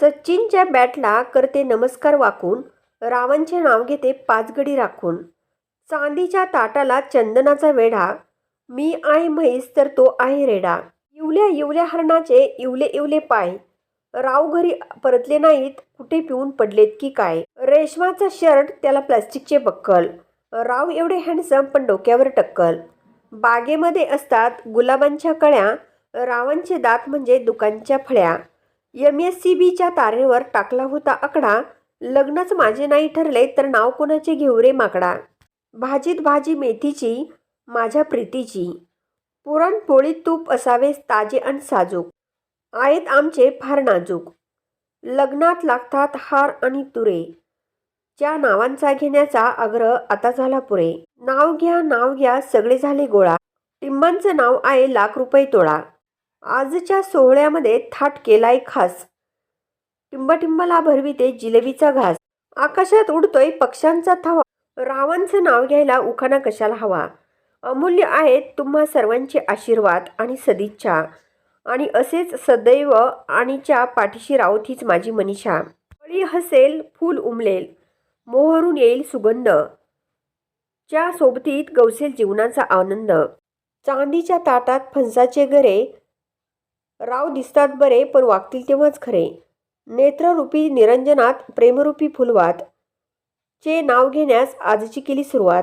सचिनच्या बॅटला करते नमस्कार वाकून रावणचे नाव घेते पाचगडी राखून. चांदीच्या ताटाला चंदनाचा वेढा मी आहे म्हैस तर तो आहे रेडा. इवल्या इवल्या हरणाचे इवले इवले पाय राव घरी परतले नाहीत कुठे पिऊन पडलेत की काय? रेशमाचा शर्ट त्याला प्लास्टिकचे बक्कल. राव एवढे हँडसम पण डोक्यावर टक्कल. बागेमध्ये असतात गुलाबांच्या कळ्या रावांचे दात म्हणजे दुकानच्या फळ्या. एम एस सी बीच्या तारेवर टाकला होता आकडा. लग्नच माझे नाही ठरले तर नाव कोणाचे घेऊ रे माकडा? भाजीत भाजी मेथीची माझ्या प्रीतीची. पुरणपोळीत तूप असावे ताजे आणि साजूक. आहेत आमचे फार नाजूक. लग्नात लागतात हार आणि तुरे. ज्या नावांचा घेण्याचा आग्रह आता झाला पुरे. नाव घ्या नाव घ्या सगळे झाले गोळा. टिंबांचं नाव आहे लाख रुपये तोळा. आजच्या सोहळ्यामध्ये थाट केलाय खास. टिंबाटिंबाला भरविते जिलेबीचा घास. आकाशात उडतोय पक्ष्यांचा थवा. रावांचं नाव घ्यायला उखाणा कशाला हवा? अमूल्य आहेत तुम्हा सर्वांचे आशीर्वाद आणि सदिच्छा. आणि असेच सदैव आणीच्या पाठीशी राहोत हीच माझी मनीषा. फळी हसेल फूल उमलेल. मोहरून येईल सुगंध. च्या सोबतीत गवसेल जीवनाचा आनंद. चांदीच्या ताटात फणसाचे गरे राव दिसतात बरे पण वागतील तेव्हाच खरे. नेत्ररूपी निरंजनात प्रेमरूपी फुलवात. चे नाव घेण्यास आजची केली सुरुवात.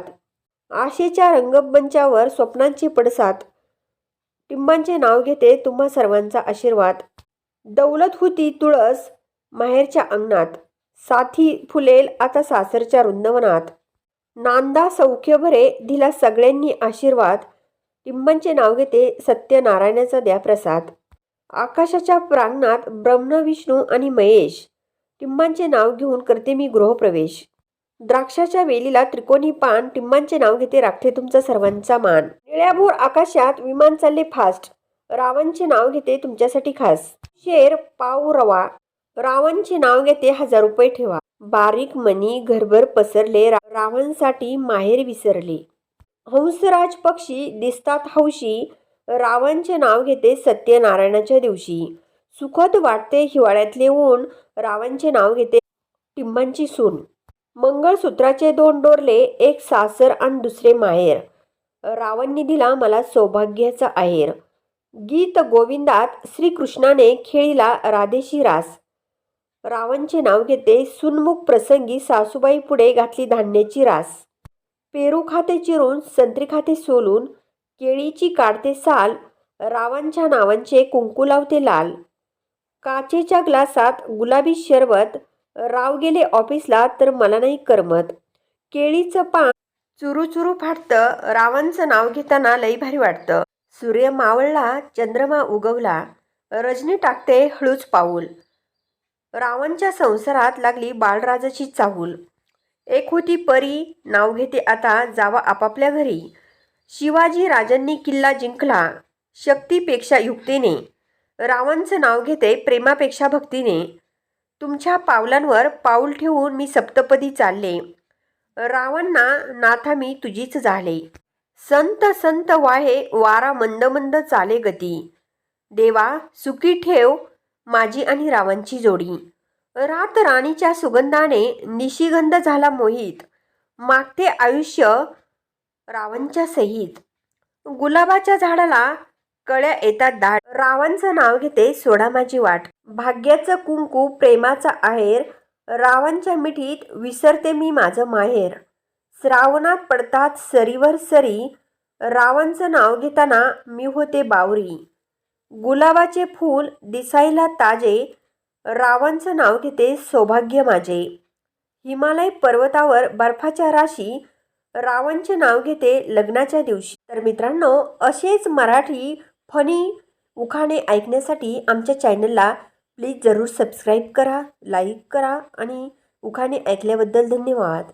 आशेच्या रंगमंचावर स्वप्नांचे पडसात टिंबांचे नाव घेते तुम्हा सर्वांचा आशीर्वाद. दौलत होती तुळस माहेरच्या अंगणात. साथी फुलेल आता सासरच्या वृंदवनात नांदा सौख्य भरे दिला सगळ्यांनी आशीर्वाद. टिंबांचे नाव घेते सत्यनारायणाचा द्या प्रसाद आकाशाच्या प्रांगणात ब्रह्म विष्णू आणि महेश. टिंबांचे नाव घेऊन करते मी गृहप्रवेश. द्राक्षाच्या वेलीला त्रिकोणी पान टिंबांचे नाव घेते राखते तुमचा सर्वांचा मान. निळ्याभोर आकाशात विमान चालले फास्ट रावणचे नाव घेते तुमच्यासाठी खास. शेर पाव रवा. रावणचे नाव घेते हजार रुपये ठेवा. बारीक मनी घरभर पसरले रा- रावणसाठी माहेर विसरले. हंसराज पक्षी दिसतात हौशी. रावणचे नाव घेते सत्यनारायणाच्या दिवशी. सुखद वाटते हिवाळ्यातले ऊन रावणचे नाव घेते टिंबांची सून. मंगळसूत्राचे दोन डोरले एक सासर आणि दुसरे माहेर. रावणनी दिला मला सौभाग्याचा आहेर. गीत गोविंदात श्रीकृष्णाने खेळीला राधेशी रास. रावणचे नाव घेते सुनमुख प्रसंगी सासूबाई पुढे घातली धान्याची रास. पेरू खाते चिरून संत्री खाते सोलून केळीची काढते साल रावांच्या नावांचे कुंकू लावते लाल. काचेच्या ग्लासात गुलाबी शरबत राव गेले ऑफिसला तर मला नाही करमत. केळीचं पान चुरू चुरू फाटतं रावांचं नाव घेताना लई भारी वाटतं. सूर्य मावळला चंद्रमा उगवला. रजनी टाकते हळूच पाऊल. रावणच्या संसारात लागली बाळराजाची चाहूल. एक होती परी नाव घेते आता जावा आपापल्या घरी. शिवाजी राजांनी किल्ला जिंकला. शक्तीपेक्षा युक्तीने. रावणचं नाव घेते प्रेमापेक्षा भक्तीने. तुमच्या पावलांवर पाऊल ठेवून मी सप्तपदी चालले. रावणना नाथा मी तुझीच झाले. संत संत वाहे वारा मंद मंद चाले गती. देवा सुखी ठेव माझी आणि रावणची जोडी. रात राणीच्या सुगंधाने निशिगंध झाला मोहित. मागते आयुष्य रावणच्या सहित. गुलाबाच्या झाडाला कळ्या येतात दाट. रावणचं नाव घेते सोडा माझी वाट. भाग्याचं कुंकू प्रेमाचा आहेर. रावणच्या मिठीत विसरते मी माझं माहेर. श्रावणात पडतात सरीवर सरी. रावणचं नाव घेताना मी होते बावरी. गुलाबाचे फूल दिसायला ताजे. रावणचं नाव घेते सौभाग्य माझे. हिमालय पर्वतावर बर्फाच्या राशी रावणचे नाव घेते लग्नाच्या दिवशी. तर मित्रांनो असेच मराठी फनी उखाणे ऐकण्यासाठी आमच्या चॅनलला प्लीज जरूर सबस्क्राईब करा लाईक करा आणि उखाणे ऐकल्याबद्दल धन्यवाद.